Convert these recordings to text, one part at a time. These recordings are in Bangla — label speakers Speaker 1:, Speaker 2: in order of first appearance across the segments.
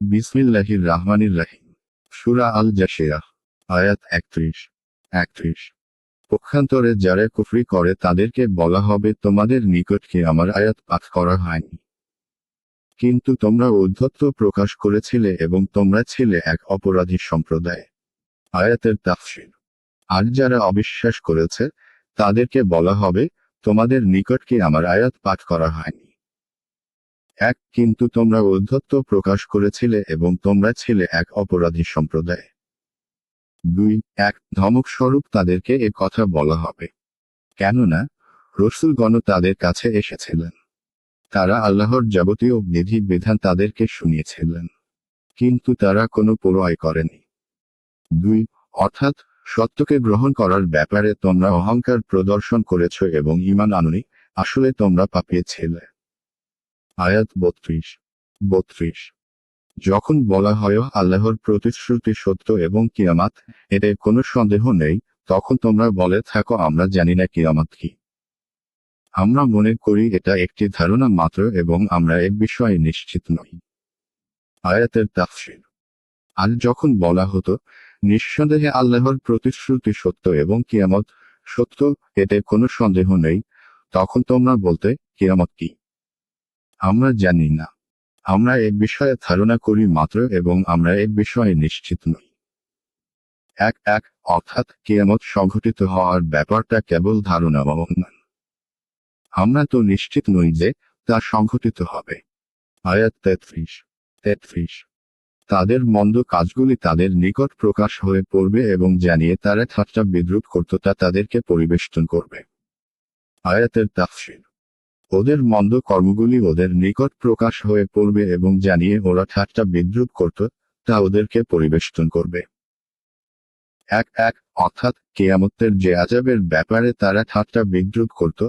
Speaker 1: বিসমিল্লাহির রাহমানির রাহিম সুরা আল জাসিয়া আয়াত একত্রিশ। একত্রিশ। পক্ষান্তরে যারা কুফরি করে, তাদেরকে বলা হবে, তোমাদের নিকটকে আমার আয়াত পাঠ করা হয়নি। কিন্তু তোমরা ঔদ্ধত্য প্রকাশ করেছিলে এবং তোমরা ছিলে এক অপরাধী সম্প্রদায়। আয়াতের তাফসির। আর যারা অবিশ্বাস করেছে, তাদেরকে বলা হবে, তোমাদের নিকটকে আমার আয়াত পাঠ করা হয়নি। এক, কিন্তু তোমরা ঔদ্ধত্য প্রকাশ করেছিলে এবং তোমরা ছিলে এক অপরাধী সম্প্রদায়। দুই, এক ধমক স্বরূপ তাদেরকে এ কথা বলা হবে। কেননা, রসুলগণ তাদের কাছে এসেছিলেন। তারা আল্লাহর যাবতীয় বিধি বিধান তাদেরকে শুনিয়েছিলেন। কিন্তু তারা কোনো পরোয় করেনি। দুই, অর্থাৎ, সত্যকে গ্রহণ করার ব্যাপারে তোমরা অহংকার প্রদর্শন করেছ এবং ইমান আনুনি, আসলে তোমরা পাপিয়েছিলে। আয়াত বত্রিশ। বত্রিশ। যখন বলা হয় আল্লাহর প্রতিশ্রুতি সত্য এবং কিয়ামাত, এতে কোনো সন্দেহ নেই, তখন তোমরা বলে থাকো, আমরা জানি না কিয়ামাত কি। আমরা মনে করি এটা একটি ধারণা মাত্র এবং আমরা এ বিষয়ে নিশ্চিত নই। আয়াতের তাফসির। আর যখন বলা হতো, নিঃসন্দেহে আল্লাহর প্রতিশ্রুতি সত্য এবং কিয়ামত সত্য, এতে কোনো সন্দেহ নেই, তখন তোমরা বলতে, কিয়ামত কি? আমরা জানি না। আমরা এ বিষয়ে ধারণা করি মাত্র এবং আমরা এ বিষয়ে নিশ্চিত নই। এক এক, অর্থাৎ কেয়ামত সংঘটিত হওয়ার ব্যাপারটা কেবল ধারণা বা আমরা তো নিশ্চিত নই যে তা সংঘটিত হবে। আয়াত তেত্রিশ তেত্রিশ। তাদের মন্দ কাজগুলি তাদের নিকট প্রকাশ হয়ে পড়বে এবং জানিয়ে তারা ঠাট্টা বিদ্রুপ করত তা তাদেরকে পরিবেষ্টন করবে। আয়াতের তাফসির। ওদের মন্দ কর্মগুলি ওদের নিকট প্রকাশ হয়ে পড়বে এবং জানিয়ে ওরা ঠাট্টা বিদ্রুপ করত, তা ওদেরকে পরিবেষ্টন করবে। এক এক, অর্থাৎ কেয়ামতের যে আজাবের ব্যাপারে তারা ঠাট্টা বিদ্রুপ করত,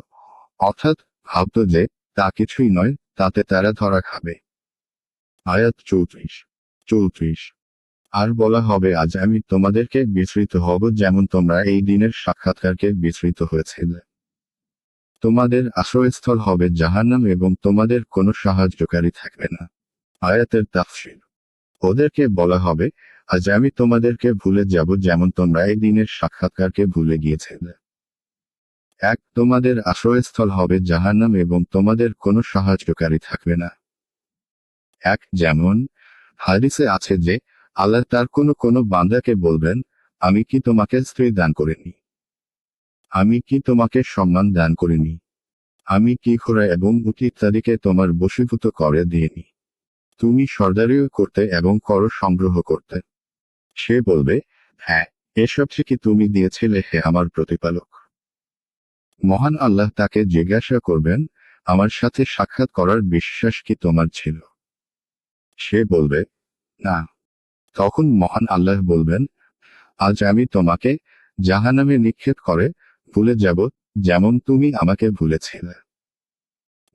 Speaker 1: অর্থাৎ ভাবত যে, তা কিছুই নয়, তাতে তারা ধরা খাবে। আয়াত চৌত্রিশ চৌত্রিশ। আর বলা হবে, আজ আমি তোমাদেরকে বিস্মৃত হব যেমন তোমরা এই দিনের সাক্ষাৎকারকে বিস্মৃত হয়েছিলে। তোমাদের আশ্রয়স্থল হবে জাহান্নাম এবং তোমাদের কোনো সাহায্যকারী থাকবে না। আয়াতের তাফসির। ওদেরকে বলা হবে, আজ আমি তোমাদেরকে ভুলে যাব যেমন তোমরা এই দিনের সাক্ষাৎকারকে ভুলে গিয়েছিলে। এক, তোমাদের আশ্রয়স্থল হবে জাহান্নাম এবং তোমাদের কোনো সাহায্যকারী থাকবে না। এক, যেমন হাদিসে আছে যে, আল্লাহ তার কোনো কোনো বান্দাকে বলবেন, আমি কি তোমাকে স্ত্রী দান করিনি? আমি কি তোমাকে সম্মান দান করিনি? আমি কি খোরা এবং ইত্যাদিকে তোমার বশীভূত করে দিইনি? তুমি সর্দারিও করতে এবং কর সংগ্রহ করতে। সে বলবে হ্যাঁ এসব কি তুমি দিয়েছিলে হে আমার প্রতিপালক। মহান আল্লাহ তাকে জিজ্ঞাসা করবেন, আমার সাথে সাক্ষাৎ করার বিশ্বাস কি তোমার ছিল? সে বলবে, না। তখন মহান আল্লাহ বলবেন, আজ আমি তোমাকে জাহানামে নিক্ষেপ করে ভুলে যাব, যেমন তুমি আমাকে ভুলেছিলে।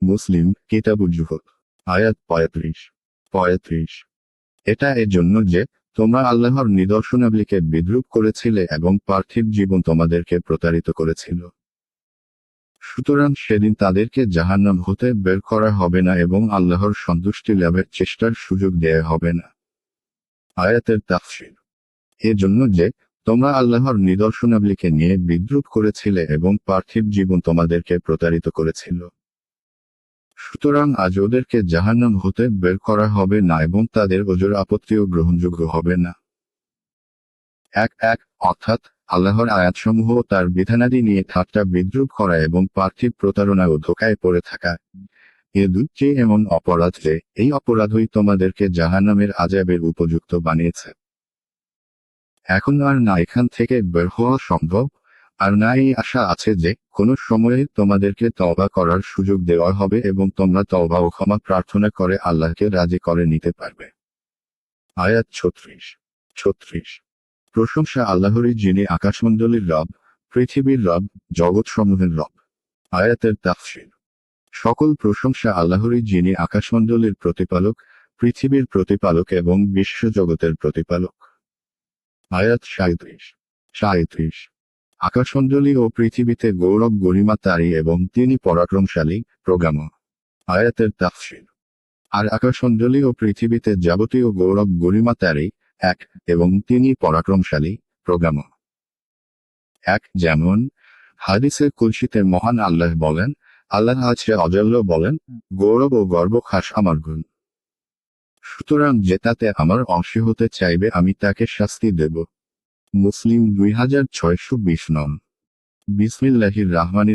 Speaker 1: মুসলিম কিতাবুজ্জুহদ আয়াত পঁয়ত্রিশ পঁয়ত্রিশ। এটা এর জন্য যে, তোমরা আল্লাহর নিদর্শনাবলীকে বিদ্রুপ করেছিলে এবং পার্থিব জীবন তোমাদেরকে প্রতারিত করেছিল। সুতরাং সেদিন তাদেরকে জাহান্নাম হতে বের করা হবে না এবং আল্লাহর সন্তুষ্টি লাভের চেষ্টার সুযোগ দেয়া হবে না। আয়াতের তাফসির। এজন্য যে তোমরা আল্লাহর নিদর্শনাবলীকে নিয়ে বিদ্রুপ করেছিলে এবং পার্থিব জীবন তোমাদেরকে প্রতারিত করেছিল। সুতরাং আজ ওদেরকে জাহান্নাম হতে বের করা হবে না এবং তাদের ওজোর আপত্তিও গ্রহণযোগ্য হবে না। এক এক, অর্থাৎ আল্লাহর আয়াতসমূহ তার বিধানাদি নিয়ে ঠাট্টা বিদ্রুপ করা এবং পার্থিব প্রতারণা ও ধোকায় পড়ে থাকা। এ দুটি এমন অপরাধ যে এই অপরাধই তোমাদেরকে জাহান্নামের আজাবের উপযুক্ত বানিয়েছে। এখন আর না এখান থেকে বের হওয়া সম্ভব, আর না এই আশা আছে যে, কোনো সময়ে তোমাদেরকে তওবা করার সুযোগ দেওয়া হবে এবং তোমরা তওবা ও ক্ষমা প্রার্থনা করে আল্লাহকে রাজি করে নিতে পারবে। আয়াত ছত্রিশ ছত্রিশ। প্রশংসা আল্লাহরই যিনি আকাশমণ্ডলীর রব, পৃথিবীর রব, জগৎসমূহের রব। আয়াতের তাফসির। সকল প্রশংসা আল্লাহরই যিনি আকাশমণ্ডলীর প্রতিপালক, পৃথিবীর প্রতিপালক এবং বিশ্বজগতের প্রতিপালক। আয়াত সাঁত্রিশ সাঁত্রিশ আকাশমণ্ডলী ও পৃথিবীতে গৌরব, গরিমা, তারই এবং তিনি পরাক্রমশালী প্রোগ্রাম আয়াতের তাফসির। আর আকাশমণ্ডলী ও পৃথিবীতে যাবতীয় গৌরব, গরিমা, তারই এক এবং তিনি পরাক্রমশালী প্রোগ্রাম এক যেমন হাদিসের কুলসিতে মহান আল্লাহ বলেন, আল্লাহ আছে অজল্য বলেন, গৌরব ও গর্ব খাস আমার গুণ। সুতরাং জেতাতে আমার অংশে হতে চাইবে, আমি তাকে শাস্তি দেব। মুসলিম দুই হাজার ছয়শো বিশ নম বিসমিল্লাহির রহমানির